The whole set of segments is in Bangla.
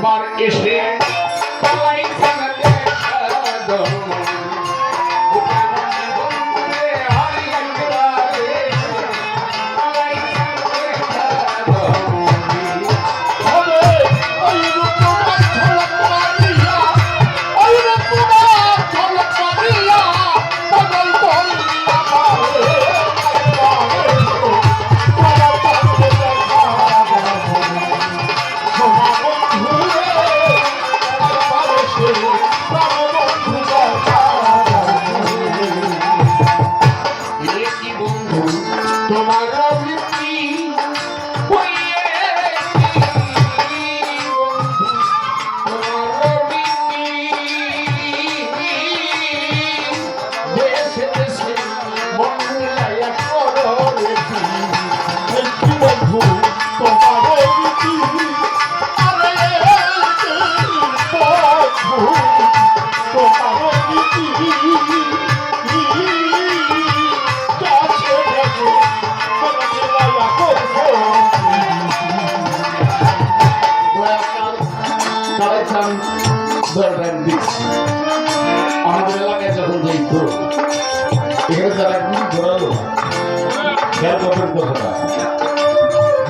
একবার এসে পালাই জানাতে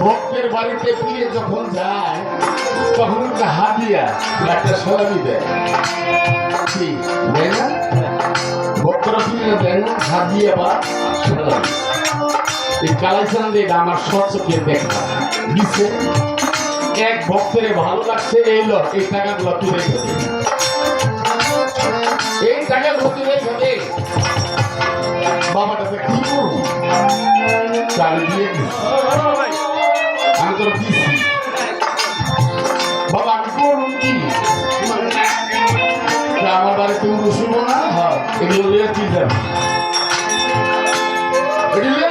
ভক্তের বাড়িতে ফিরে যখন যায়, তখন একটা হাতিয়া একটা সরাবি দেয়। না? ভক্তরা ফিরে দেয় না হাতিয়া বা এই দিয়ে এটা আমার স্বচকে দেখা। দিচ্ছে এক ভক্তের ভালো লাগছে, এই ল, এই টাকাগুলো তুলে খেতে এই টাকাগুলো খেতে বাবাটাকে কি। আমি তোর দিচ্ছি বাবা আমি করুন কি আমার বাড়িতে উড়ুসুব না হ্যাঁ এগুলো লিয়ে তুই যাবি এগুলো লিয়ে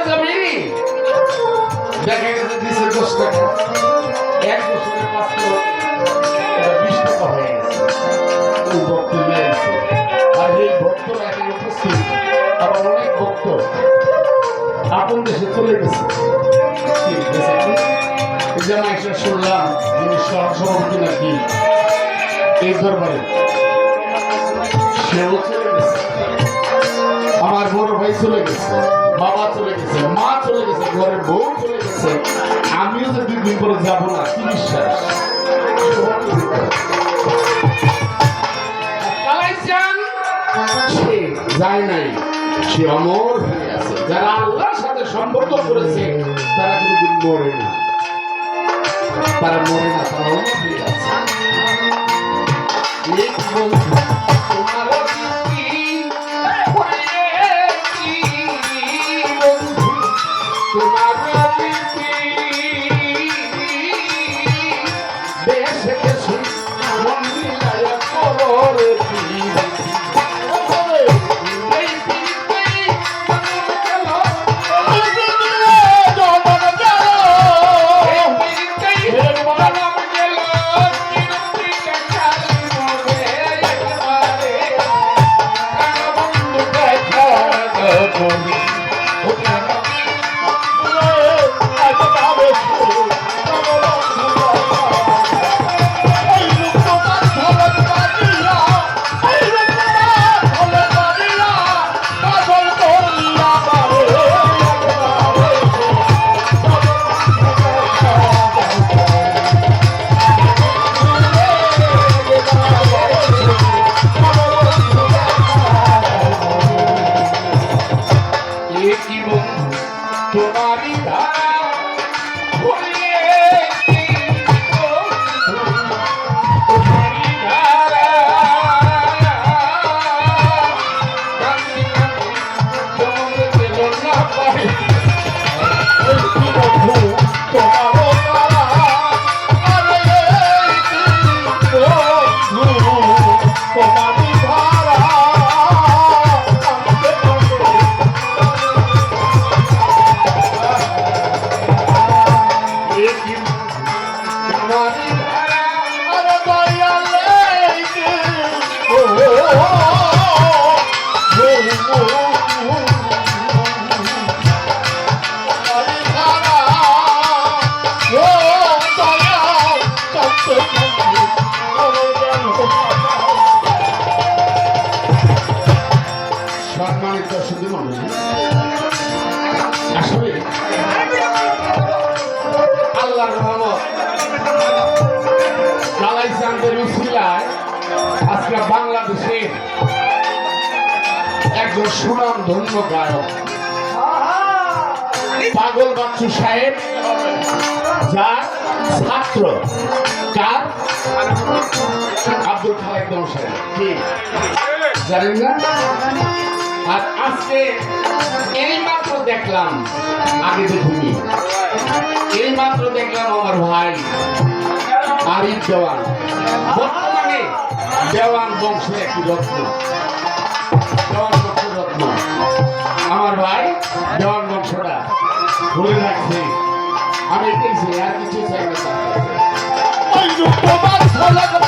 আপন দেশে চলে গেছে কি গেছে কি? এই যে আমি একটা শুনলাম যিনি সহসভাপতি নাকি? এই দরবারে। সেও আমার বড় ভাই চলে গেছে, বাবা চলে গেছে, মা চলে গেছে, ঘরের বউ চলে গেছে। আমিও যে দুই দিন পরে যাব না, কি বিশ্বাস? যায় নাই, সে অমর হয়ে আছে। যারা আল্লাহর সাথে সম্পর্ক করেছে, তারা কোনোদিন মরে না। তারা মরে না Okay. একজন সুনাম ধন্য গায়ক। পাগল বাচ্চু সাহেব, যার ছাত্র, কার? আব্দুল খালেক সাহেব আর আজকে এই মাত্র দেখলাম আগে দেখিনি এই মাত্র দেখলাম আমার ভাই আরিফ দেওয়ান। বর্তমানে দেওয়ান বংশের একটি রত্ন আমার